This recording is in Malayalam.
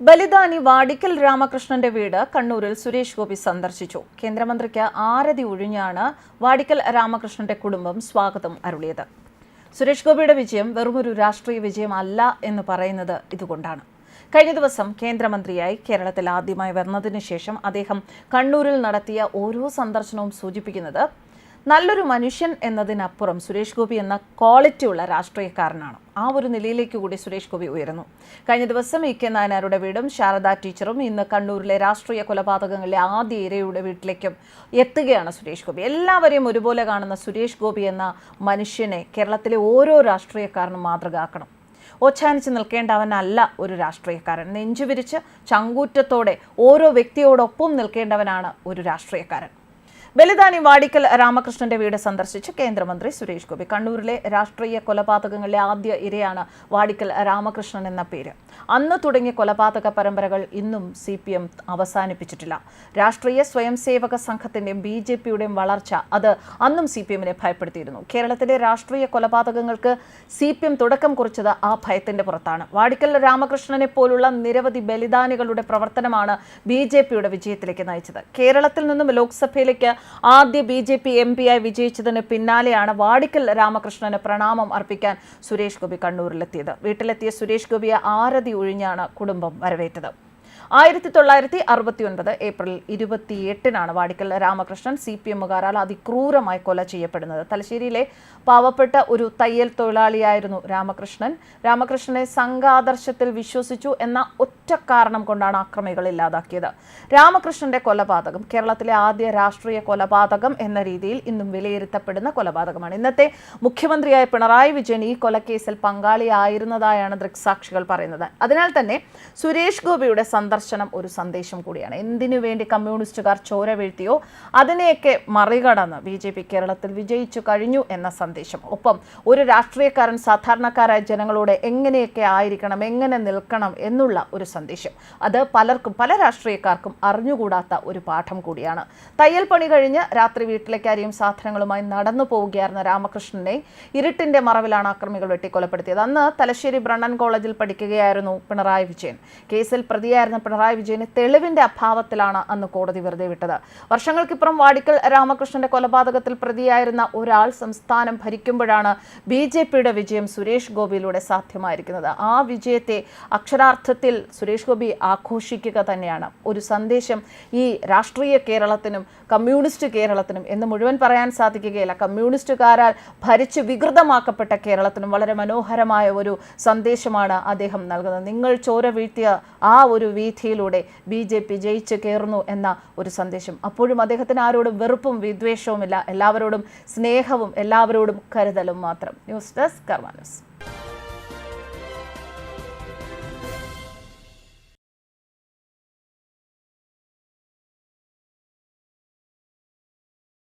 ബലിദാനി വാടിക്കൽ രാമകൃഷ്ണന്റെ വീട് കണ്ണൂരിൽ സുരേഷ് ഗോപി സന്ദർശിച്ചു. കേന്ദ്രമന്ത്രിക്ക് ആരതി ഒഴിഞ്ഞാണ് വാടിക്കൽ രാമകൃഷ്ണന്റെ കുടുംബം സ്വാഗതം അരുളിയത്. സുരേഷ് ഗോപിയുടെ വിജയം വെറുമൊരു രാഷ്ട്രീയ വിജയമല്ല എന്ന് പറയുന്നത് ഇതുകൊണ്ടാണ്. കഴിഞ്ഞ ദിവസം കേന്ദ്രമന്ത്രിയായി കേരളത്തിൽ ആദ്യമായി വന്നതിനു ശേഷം അദ്ദേഹം കണ്ണൂരിൽ നടത്തിയ ഓരോ സന്ദർശനവും സൂചിപ്പിക്കുന്നത് നല്ലൊരു മനുഷ്യൻ എന്നതിനപ്പുറം സുരേഷ് ഗോപി എന്ന ക്വാളിറ്റി ഉള്ള രാഷ്ട്രീയക്കാരനാണ്. ആ ഒരു നിലയിലേക്ക് കൂടി സുരേഷ് ഗോപി ഉയരുന്നു. കഴിഞ്ഞ ദിവസം ഇ കെ നായനാരുടെ വീടും ശാരദാ ടീച്ചറും ഇന്ന് കണ്ണൂരിലെ രാഷ്ട്രീയ കൊലപാതകങ്ങളിലെ ആദ്യ ഇരയുടെ വീട്ടിലേക്കും എത്തുകയാണ് സുരേഷ് ഗോപി. എല്ലാവരെയും ഒരുപോലെ കാണുന്ന സുരേഷ് ഗോപി എന്ന മനുഷ്യനെ കേരളത്തിലെ ഓരോ രാഷ്ട്രീയക്കാരനും മാതൃകയാക്കണം ഒച്ചാനിച്ച് നിൽക്കേണ്ടവനല്ല ഒരു രാഷ്ട്രീയക്കാരൻ. നെഞ്ചുവിരിച്ച് ചങ്കൂറ്റത്തോടെ ഓരോ വ്യക്തിയോടൊപ്പം നിൽക്കേണ്ടവനാണ് ഒരു രാഷ്ട്രീയക്കാരൻ. ബലിദാനി വാടിക്കൽ രാമകൃഷ്ണന്റെ വീട് സന്ദർശിച്ച് കേന്ദ്രമന്ത്രി സുരേഷ് ഗോപി. കണ്ണൂരിലെ രാഷ്ട്രീയ കൊലപാതകങ്ങളിലെ ആദ്യ ഇരയാണ് വാടിക്കൽ രാമകൃഷ്ണൻ എന്ന പേര്. അന്ന് തുടങ്ങിയ കൊലപാതക പരമ്പരകൾ ഇന്നും സി പി എം അവസാനിപ്പിച്ചിട്ടില്ല. രാഷ്ട്രീയ സ്വയംസേവക സംഘത്തിന്റെയും ബി ജെ പിയുടെയും വളർച്ച അത് അന്നും സി പി എമ്മിനെ ഭയപ്പെടുത്തിയിരുന്നു. കേരളത്തിലെ രാഷ്ട്രീയ കൊലപാതകങ്ങൾക്ക് സി പി എം തുടക്കം കുറിച്ചത് ആ ഭയത്തിന്റെ പുറത്താണ്. വാടിക്കൽ രാമകൃഷ്ണനെ പോലുള്ള നിരവധി ബലിദാനികളുടെ പ്രവർത്തനമാണ് ബി ജെ പിയുടെ വിജയത്തിലേക്ക് നയിച്ചത്. കേരളത്തിൽ നിന്നും ലോക്സഭയിലേക്ക് ആദ്യ ബി ജെ പി എം പിയായി വിജയിച്ചതിന് പിന്നാലെയാണ് വാടിക്കൽ രാമകൃഷ്ണന് പ്രണാമം അർപ്പിക്കാൻ സുരേഷ് ഗോപി കണ്ണൂരിലെത്തിയത്. വീട്ടിലെത്തിയ സുരേഷ് ഗോപിയെ ആരതി ഒഴിഞ്ഞാണ് കുടുംബം വരവേറ്റത്. ആയിരത്തി തൊള്ളായിരത്തി അറുപത്തി ഒൻപത് ഏപ്രിൽ ഇരുപത്തിയെട്ടിനാണ് വാടിക്കൽ രാമകൃഷ്ണൻ സി പി എമ്മുകാരാൽ അതിക്രൂരമായി കൊല ചെയ്യപ്പെടുന്നത്. തലശ്ശേരിയിലെ പാവപ്പെട്ട ഒരു തയ്യൽ തൊഴിലാളിയായിരുന്നു രാമകൃഷ്ണൻ. രാമകൃഷ്ണനെ സംഘാദർശത്തിൽ വിശ്വസിച്ചു എന്ന ഒറ്റ കാരണം കൊണ്ടാണ് അക്രമികൾ ഇല്ലാതാക്കിയത്. രാമകൃഷ്ണന്റെ കൊലപാതകം കേരളത്തിലെ ആദ്യ രാഷ്ട്രീയ കൊലപാതകം എന്ന രീതിയിൽ ഇന്നും വിലയിരുത്തപ്പെടുന്ന കൊലപാതകമാണ്. ഇന്നത്തെ മുഖ്യമന്ത്രിയായ പിണറായി വിജയൻ ഈ കൊലക്കേസിൽ പങ്കാളിയായിരുന്നതായാണ് ദൃക്സാക്ഷികൾ പറയുന്നത്. അതിനാൽ തന്നെ സുരേഷ് ഗോപിയുടെ സന്ദർശനം ഒരു സന്ദേശം കൂടിയാണ്. എന്തിനു വേണ്ടി കമ്മ്യൂണിസ്റ്റുകാർ ചോര വീഴ്ത്തിയോ അതിനെയൊക്കെ മറികടന്ന് ബി ജെ പി കേരളത്തിൽ വിജയിച്ചു കഴിഞ്ഞു എന്ന സന്ദേശം. ഒപ്പം ഒരു രാഷ്ട്രീയക്കാരൻ സാധാരണക്കാരായ ജനങ്ങളോട് എങ്ങനെയൊക്കെ ആയിരിക്കണം എങ്ങനെ നിൽക്കണം എന്നുള്ള ഒരു സന്ദേശം. അത് പലർക്കും പല രാഷ്ട്രീയക്കാർക്കും അറിഞ്ഞുകൂടാത്ത ഒരു പാഠം കൂടിയാണ്. തയ്യൽ പണി കഴിഞ്ഞ് രാത്രി വീട്ടിലേക്കാരെയും സാധനങ്ങളുമായി നടന്നു പോവുകയായിരുന്ന രാമകൃഷ്ണനെ ഇരുട്ടിന്റെ മറവിലാണ് അക്രമികൾ വെട്ടിക്കൊലപ്പെടുത്തിയത്. അന്ന് തലശ്ശേരി ബ്രണ്ണൻ കോളേജിൽ പഠിക്കുകയായിരുന്നു പിണറായി വിജയൻ. കേസിൽ പ്രതിയായിരുന്ന പിണറായി വിജയന് തെളിവിന്റെ അഭാവത്തിലാണ് അന്ന് കോടതി വെറുതെ വിട്ടത്. വർഷങ്ങൾക്കിപ്പുറം വാടിക്കൽ രാമകൃഷ്ണന്റെ കൊലപാതകത്തിൽ പ്രതിയായിരുന്ന ഒരാൾ സംസ്ഥാനം ഭരിക്കുമ്പോഴാണ് ബി ജെ പിയുടെ വിജയം സുരേഷ് ഗോപിയിലൂടെ സാധ്യമായിരിക്കുന്നത്. ആ വിജയത്തെ അക്ഷരാർത്ഥത്തിൽ സുരേഷ് ഗോപി ആഘോഷിക്കുക തന്നെയാണ്. ഒരു സന്ദേശം ഈ രാഷ്ട്രീയ കേരളത്തിനും കമ്മ്യൂണിസ്റ്റ് കേരളത്തിനും എന്ന് മുഴുവൻ പറയാൻ സാധിക്കുകയില്ല. കമ്മ്യൂണിസ്റ്റുകാരാൽ ഭരിച്ച് വികൃതമാക്കപ്പെട്ട കേരളത്തിനും വളരെ മനോഹരമായ ഒരു സന്ദേശമാണ് അദ്ദേഹം നൽകുന്നത്. നിങ്ങൾ ചോര വീഴ്ത്തിയ ആ ഒരു വീഥിയിലൂടെ ബി ജെ പി ജയിച്ച് കയറുന്നു എന്ന ഒരു സന്ദേശം. അപ്പോഴും അദ്ദേഹത്തിന് ആരോടും വെറുപ്പും വിദ്വേഷവുമില്ല. എല്ലാവരോടും സ്നേഹവും എല്ലാവരോടും കരുതലും മാത്രം. News desk കർമാനസ്